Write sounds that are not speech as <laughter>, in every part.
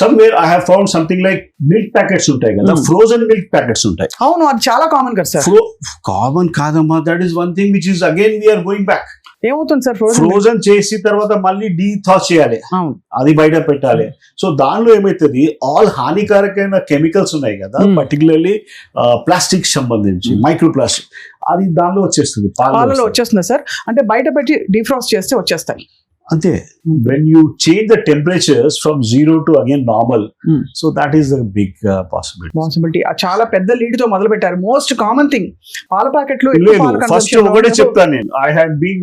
Somewhere I have found something like milk packets ఉంటాయి కదా Hmm. Frozen milk packets ఉంటాయి. అవును అది చాలా కామన్ కదా సార్ కామన్ కాదమ్మా that is one thing which is again we're going back ఏమవుతుంది సార్ ఫ్రోజన్ చేసి తర్వాత మళ్ళీ డీథాస్ చేయాలి. అవును. అది బయట పెట్టాలి. సో దానిలో ఏమైతుంది? ఆల్ హానికారకమైన కెమికల్స్ ఉన్నాయి కదా Hmm. పర్టికులర్లీ ప్లాస్టిక్ సంబంధించి మైక్రో ప్లాస్టిక్ అది దానిలో వచ్చేస్తుంది పాలలో. వచ్చేస్తుంది సార్ అంటే బయట పెట్టి డిఫ్రాస్ట్ చేస్తే వచ్చేస్తాయి. అంతే. When you change the temperatures from zero to again normal Hmm. So that is the big possibility possibility చాలా పెద్ద లీడ్తో మొదలు పెట్టారు మోస్ట్ కామన్ థింగ్ పాల ప్యాకెట్లు లేదు. ఫస్ట్ ఒకటే చెప్తాను నేను. I had been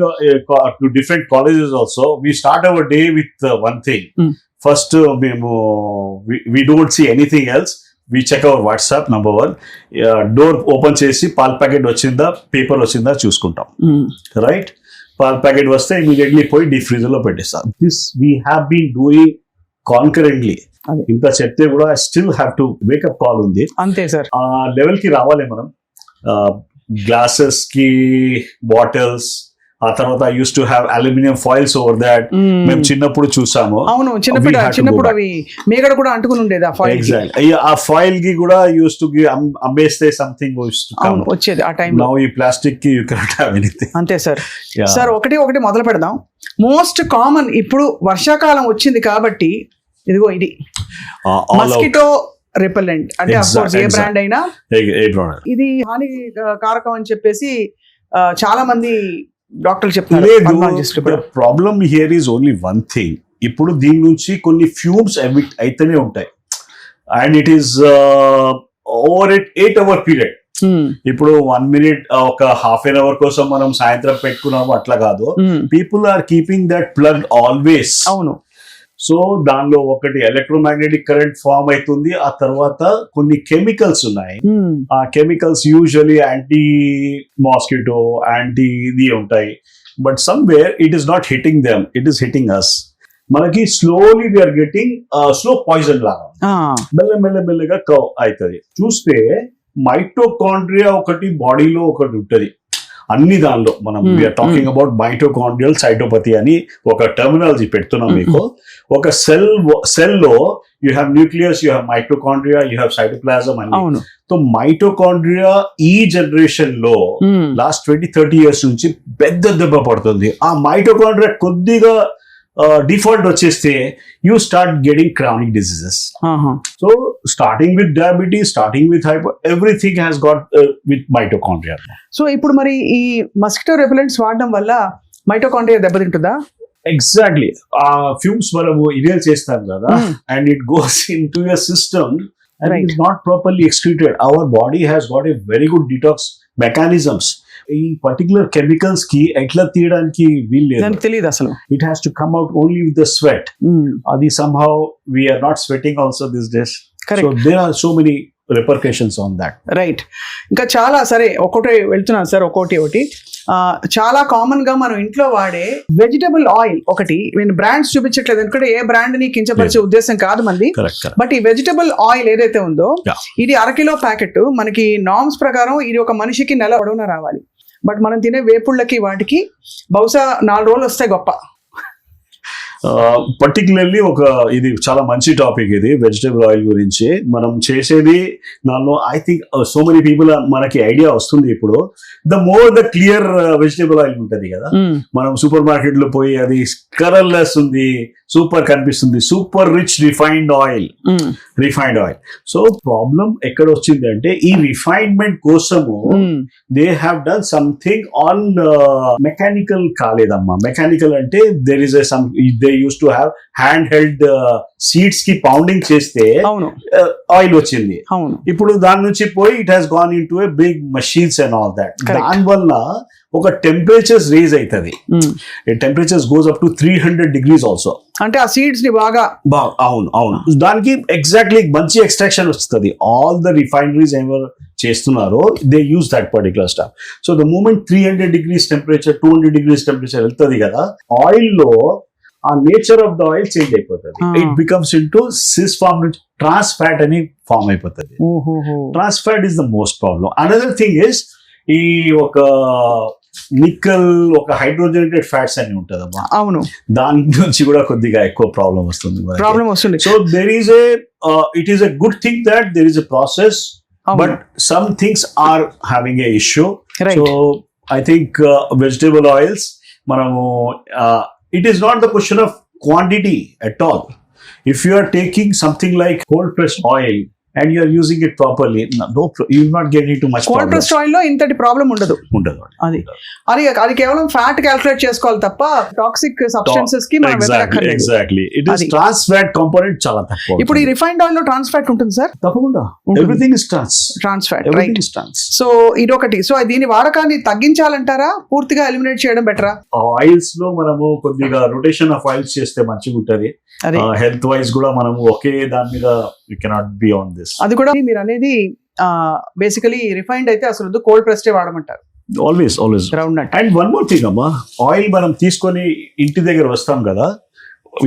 to different colleges also we start our day with one thing Hmm. First మేము we don't see anything else we check our WhatsApp number one door open చేసి పాల్ packet వచ్చిందా paper వచ్చిందా చూసుకుంటాం. Right పాల్ packet వస్తే immediately పోయి deep ఫ్రీజర్లో పెట్టేస్తాం this we have been doing concurrently. ఇంత చెప్తే కూడా I still have to wake up call ఉంది. అంతే సార్. ఆ లెవెల్కి రావాలి మనం. గ్లాసెస్కి బాటిల్స్ ఆ తర్వాత use to have aluminium foils over that మేము చిన్నప్పుడు చూసాము. అవును చిన్నప్పుడు చిన్నప్పుడు. అవి మేగడ కూడా అంటుకుని ఉండేది ఆ ఎగ్జాక్ట్ ఆ ఫాయిల్కి కూడా యూస్ టు అమ్మేస్తే సంథింగ్ వచ్చేది ఆ టైంలో నౌ ఈ ప్లాస్టిక్కి యూ కెనాట్ హ్యావ్ ఎనీథింగ్ అంతే సార్ సార్ ఒకటి ఒకటి మొదలు పెడదాం. మోస్ట్ కామన్ ఇప్పుడు వర్షాకాలం వచ్చింది కాబట్టి ఇదిగో ఇది. మస్కిటో రిపెల్లెంట్ అంటే Exact, అఫ్కోర్స్ ఏ. బ్రాండ్ అయినా. ఇది హాని ఆ, కారకం అని చెప్పేసి ఆ, చాలా మంది డాక్టర్లు చెప్తున్నారు లు కూడా. Problem here is only one thing ఇప్పుడు దీని నుంచి కొన్ని ఫ్యూమ్స్ ఎమిట్ అయితేనే ఉంటాయి. And it is over eight eight hour period ఇప్పుడు వన్ మినిట్ ఒక హాఫ్ ఎన్ అవర్ కోసం మనం సాయంత్రం పెట్టుకున్నాము అట్లా కాదు. People are keeping that plug always అవును. సో దానిలో ఒకటి ఎలక్ట్రోమాగ్నెటిక్ కరెంట్ ఫామ్ అవుతుంది ఆ తర్వాత కొన్ని కెమికల్స్ ఉన్నాయి. Hmm, ఆ chemicals usually anti mosquito anti ఇది ఉంటాయి. But somewhere it is not hitting them it is hitting us మనకి slowly we're getting slow poison లాగా మెల్ల మెల్ల మెల్లగా కవ్ అవుతుంది. చూస్తే మైటోకాండ్రియా ఒకటి బాడీలో ఒకటి ఉంటది. అన్ని దానిలో మనం we're talking about mitochondrial cytopathy అని ఒక టర్మినాలజీ పెడుతున్నాం మీకు. ఒక సెల్ సెల్లో you have nucleus you have mitochondria you have cytoplasm అని. సో మైటోకాండ్రియా ఈ జనరేషన్లో లాస్ట్ ట్వంటీ థర్టీ ఇయర్స్ నుంచి పెద్ద దెబ్బ పడుతుంది. ఆ మైటోకాండ్రియా కొద్దిగా డిఫాల్ట్ వచ్చేస్తే you start getting chronic diseases. So starting with diabetes starting with hyper everything has got with mitochondria so ఇప్పుడు మరి ఈ మస్కిటో రెపెలెంట్స్ వాడడం వల్ల మైటోకాండ్రియా దెబ్బతింటుందా ఎగ్జాక్ట్లీ ఆ ఫ్యూమ్స్ మనము ఇనేల్ చేస్తాం కదా it goes <laughs> into your system and Right. it is not properly excreted. Our body has got a very good detox mechanisms. ఈ పర్టికులర్ కెమికల్స్కి ఎట్లా తీయడానికి వీల్లేదు తెలియదు అసలు. It has to come out only with the sweat అది somehow we're not sweating also this days there are so many repercussions on that right ఇంకా చాలా సరే ఒక్కొక్కటి వెళ్తున్నాను సార్ ఒక్కొక్కటి ఒకటి. చాలా కామన్గా మనం ఇంట్లో వాడే వెజిటబుల్ ఆయిల్ ఒకటి నేను బ్రాండ్స్ చూపించట్లేదు ఎందుకంటే ఏ బ్రాండ్ని కించపరిచే ఉద్దేశం కాదు మంది. బట్ ఈ వెజిటబుల్ ఆయిల్ ఏదైతే ఉందో. ఇది అరకిలో ప్యాకెట్ మనకి నామ్స్ ప్రకారం ఇది ఒక మనిషికి నెల పొడవునా రావాలి. బట్ మనం తినే వేపుళ్ళకి వాటికి బహుశా నాలుగు రోజులు వస్తాయి గొప్ప. పర్టికులర్లీ ఒక ఇది చాలా మంచి టాపిక్ ఇది వెజిటబుల్ ఆయిల్ గురించి. మనం చేసేది దానిలో I think so many people మనకి ఐడియా వస్తుంది ఇప్పుడు. The more the clear vegetable oil ఉంటది కదా. మనం సూపర్ మార్కెట్లో పోయి అది కలర్లెస్ ఉంది సూపర్ కనిపిస్తుంది super rich refined oil refined oil so problem ఎక్కడ వచ్చింది అంటే ఈ రిఫైన్మెంట్ కోసము they have done something on mechanical కాలేదమ్మా. Mechanical అంటే there is some they use to have hand held సీడ్స్కి pounding చేస్తే ఆయిల్ వచ్చింది. అవును. ఇప్పుడు దాని నుంచి పోయి it has gone in to a big machines and all that. దాని వల్ల ఒక టెంపరేచర్స్ రేజ్ అవుతుంది. Temperatures goes up to three hundred degrees also అంటే ఆ సీడ్స్ని బాగా బా అవును అవును. దానికి ఎగ్జాక్ట్లీ మంచి ఎక్స్ట్రాక్షన్ వస్తుంది. ఆల్ ద రిఫైనరీస్ ఎవరు చేస్తున్నారో they use that particular stuff so the moment three hundred degrees temperature two hundred degrees temperature వెళ్తుంది కదా ఆయిల్లో ఆ nature of the oil change అయిపోతుంది. It becomes in to cis form నుంచి trans fat అని form అయిపోతుంది. Trans fat is the most problem another thing is ఈ ఒక నిక్కల్ ఒక హైడ్రోజనేటెడ్ ఫ్యాట్స్ అని ఉంటుందమ్మా. అవును. దాని నుంచి కూడా కొద్దిగా ఎక్కువ ప్రాబ్లం వస్తుంది ప్రాబ్లం వస్తుంది. So there is a it is a good thing that there is a process but some things are having a issue so I think vegetable oils మనము It is not the question of quantity at all. If you are taking something like cold pressed oil and you are using it properly no you not get in too much pressed ఆయిల్లో ఇంతటి problem ఉండదు. ఉండదు. అది. అది అది కేవలం fat calculate చేసుకోవాలి తప్ప టాక్సిక్ సబ్స్టెన్సెస్కి మనం exactly it is. Trans fat component చాలా తక్కువ ఇప్పుడు ఈ రిఫైన్డ్ ఆయిల్లో ట్రాన్స్ ఫ్యాట్ ఉంటుంది సార్ తప్పకుండా. Everything is trans trans fat right trans so ఇదొకటి. సో దీని వాడకాన్ని తగ్గించాలంటారా? పూర్తిగా ఎలిమినేట్ చేయడం బెటరా ఆయిల్స్లో మనము కొద్దిగా రొటేషన్ ఆఫ్ ఆయిల్స్ చేస్తే మంచిగా ఉంటది హెల్త్ వైజ్ కూడా మనము ఒకే దాని మీద we cannot be on this అది కూడా మీరు అనేది బేసికలీ రిఫైన్డ్ అయితే అసలు కోల్డ్ ప్రెస్టే వాడమంటారు. Always always and one more thing అమ్మా ఆయిల్ మనం తీసుకొని ఇంటి దగ్గర వస్తాం కదా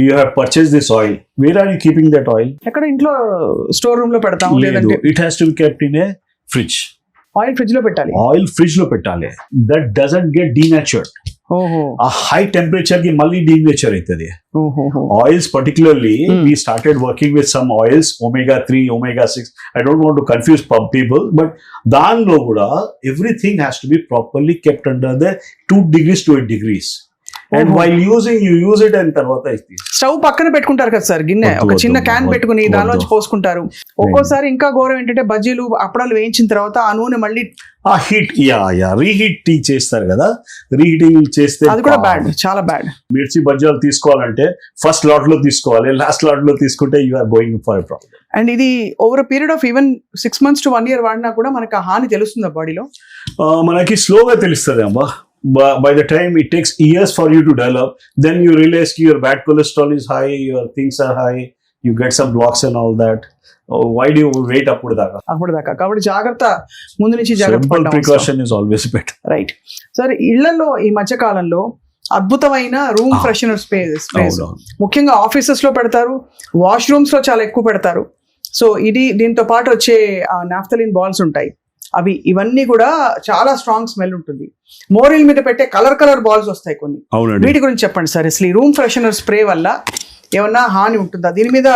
you have purchase this oil where are you keeping that oil ఎక్కడ ఇంట్లో స్టోర్ రూమ్లో పెడతాం లేదు లేదంటే it has to be kept in a fridge oil ఫ్రిడ్జ్లో పెట్టాలి. ఆయిల్ ఫ్రిడ్జ్లో పెట్టాలి. దట్ డజంట్ గెట్ డీనేచర్డ్ ఆ హై టెంపరేచర్కి మళ్ళీ డీనేచర్ అవుతుంది oils particularly started working with some oils omega 3 omega 6 i don't want to confuse pub people but దానిలో కూడా everything has to be properly kept under the two degrees to eight degrees and. While using you use it and తర్వాత stove పక్కన పెట్టుకుంటారు కదా sir గిన్నె. ఒక చిన్న can పెట్టుకుని. దానిలోంచి పోసుకుంటారు. ఒక్కోసారి ఇంకా ఘోరం ఏంటంటే బజ్జీలు అప్పడాలు వేయించిన తర్వాత ఆ నూనె మళ్ళీ ఆ హీట్ యా యా రీహీట్ చేస్తారు కదా. రీహీటింగ్ చేస్తే అది కూడా బ్యాడ్ చాలా బ్యాడ్. మిర్చి బజ్జాలు తీసుకోవాలంటే ఫస్ట్ లాట్లో తీసుకోవాలి లాస్ట్ లాట్లో తీసుకుంటే you are going for problem and ఇది over period of even six months to one year వాడినా కూడా మనకు హాని తెలుస్తుంది బాడీలో మనకి స్లోగా తెలుస్తుంది అమ్మా. The time it takes years for you to develop then you రియలైజ్కి your bad cholesterol is high your things are high you get some blocks and all that why do wait అప్పుడు దాకా అప్పుడు దాకా. కాబట్టి జాగ్రత్త. ముందు నుంచి జాగ్రత్త. Precaution is always better right sir ఇళ్ళలో ఈ మధ్య కాలంలో అద్భుతమైన రూమ్. ఫ్రెషనర్ స్పేస్ ముఖ్యంగా ఆఫీసెస్లో పెడతారు వాష్రూమ్స్లో చాలా ఎక్కువ పెడతారు. సో ఇది దీంతో పాటు వచ్చే నాఫ్తలిన్ బాల్స్ ఉంటాయి. అవి ఇవన్నీ కూడా చాలా స్ట్రాంగ్ స్మెల్ ఉంటుంది. మోరిల్ మీద పెట్టే కలర్ కలర్ బాల్స్ వస్తాయి కొన్ని. వీటి గురించి చెప్పండి సార్. అసలు రూమ్ ఫ్రెషనర్ స్ప్రే వల్ల ఏమన్నా హాని ఉంటుందా? దీని మీద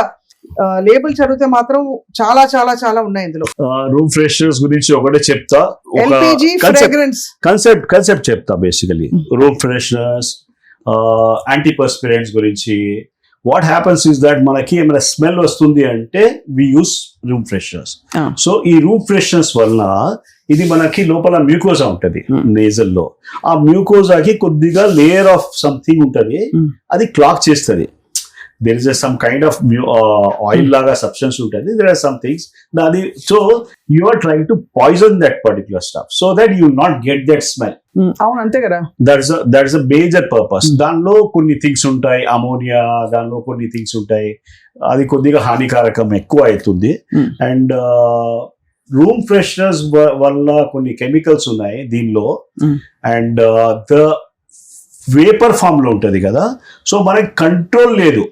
లేబుల్ చదివితే మాత్రం చాలా చాలా చాలా ఉన్నాయి ఇందులో. రూమ్ ఫ్రెషనర్స్ గురించి ఒకటే చెప్తా. కన్సెప్ట్ కన్సెప్ట్ చెప్తా బేసికలీ రూమ్ ఫ్రెషనర్స్ యాంటీపర్స్పిరెంట్స్ గురించి వాట్ హ్యాపన్స్ ఇస్ దట్ మనకి ఏమైనా స్మెల్ వస్తుంది అంటే we use room fresheners. So ఈ రూమ్ ఫ్రెషనర్స్ వలన ఇది మనకి లోపల మ్యూకోజా ఉంటది Hmm. నేజల్లో ఆ మ్యూకోజాకి కొద్దిగా లేయర్ ఆఫ్ సంథింగ్ ఉంటది. అది క్లాక్ చేస్తుంది there is some kind of oil లాగా సబ్స్టెన్స్ ఉంటుంది. దెర్ ఆర్ సమ్ థింగ్స్ అది so you are trying to poison that particular stuff so that you not get that smell అవును అంతే కదా. That's that's a major purpose. దానిలో కొన్ని things ఉంటాయి. Ammonia దానిలో కొన్ని థింగ్స్ ఉంటాయి. అది కొద్దిగా హానికారకం ఎక్కువ అవుతుంది. అండ్ రూమ్ ఫ్రెషనర్స్ వల్ల కొన్ని కెమికల్స్ ఉన్నాయి దీనిలో. అండ్ ద వేపర్ ఫామ్లో ఉంటది కదా. సో మనకి కంట్రోల్ లేదు.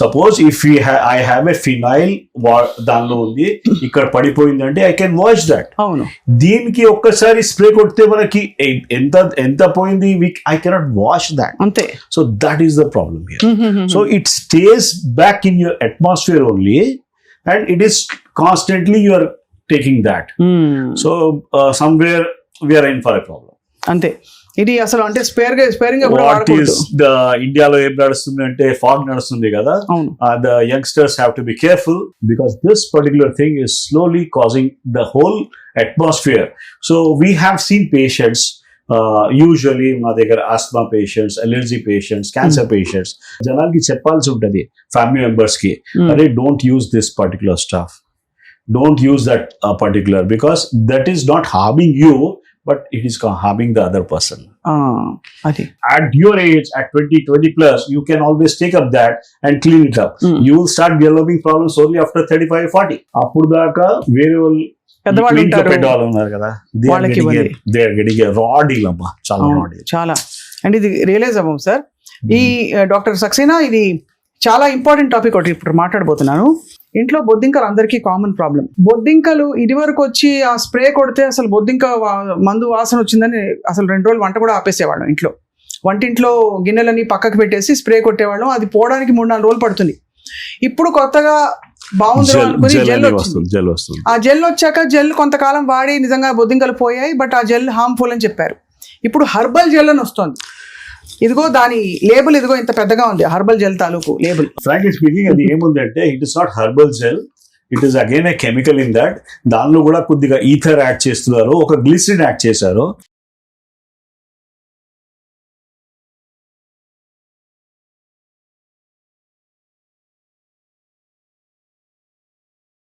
Suppose if you I have a phenyl దానిలో ఉంది ఇక్కడ పడిపోయింది అంటే ఐ కెన్ వాచ్ దట్ అవును. దీనికి ఒక్కసారి స్ప్రే కొడితే మనకి ఎంత ఎంత పోయింది? ఐ కెనాట్ వాష్ దాట్ అంతే. So that is the problem so it stays back in your atmosphere only and it is constantly you are taking that so somewhere we are in for a problem అంతే. ఇది అసలు అంటే స్పేర్గా స్పేరింగ్గా కూడా what is the ఇండియాలో ఏం నడుస్తుంది అంటే fog నడుస్తుంది కదా. The youngsters have to be careful because this particular thing is slowly causing the whole atmosphere so we have seen patients usually మా దగ్గర asthma patients allergy patients cancer patients జనాలకి చెప్పాల్సి ఉంటుంది ఫ్యామిలీ మెంబర్స్కి. Hmm. అరే don't use this particular stuff don't use that particular because that is not harming you but it is harming the other person అది. At your age, at 20, 20 plus, you can always take up that and clean it up. Mm. You will start developing problems only after 35, 40. అప్పుడు దాకా వేరే వాళ్ళు పెద్దవాళ్ళు ఇంట్లో ఉంటారు. పెద్దవాళ్ళు ఉన్నారు కదా. వాళ్ళకి ఇవ్వండి. They are getting raw deal అమ్మా చాలా అవును, రా డీల్ చాలా. అండ్ ఇది రియలైజ్ అవ్వం సార్ ఈ డాక్టర్ సక్సేనా? ఇది చాలా ఇంపార్టెంట్ టాపిక్ ఒకటి ఇప్పుడు మాట్లాడబోతున్నాను. ఇంట్లో బొద్దింకలు అందరికీ కామన్ ప్రాబ్లం బొద్దింకలు ఇదివరకు వచ్చి ఆ స్ప్రే కొడితే అసలు బొద్దింక మందు వాసన వచ్చిందని అసలు రెండు రోజులు వంట కూడా ఆపేసేవాళ్ళం ఇంట్లో. వంటింట్లో గిన్నెలని పక్కకు పెట్టేసి స్ప్రే కొట్టేవాళ్ళం. అది పోవడానికి మూడు నాలుగు రోజులు పడుతుంది. ఇప్పుడు కొత్తగా బాగుంది జెల్ అనుకుని జెల్ వచ్చింది. ఆ జెల్ వచ్చాక జెల్ కొంతకాలం వాడి నిజంగా బొద్దింకలు పోయాయి బట్ ఆ జెల్ హార్మ్ఫుల్ అని చెప్పారు. ఇప్పుడు హర్బల్ జెల్ అని వస్తుంది. ఇదిగో దాని లేబుల్ ఇదిగో ఇంత పెద్దగా ఉంది హర్బల్ జెల్ తాలూకు లేబుల్ ఫ్రాంక్లీ స్పీకింగ్ అది ఏముందంటే it is not herbal gel it is again a chemical in that దానిలో కూడా కొద్దిగా ఈథర్ యాడ్ చేస్తున్నారు ఒక గ్లిసిన్ యాడ్ చేశారు.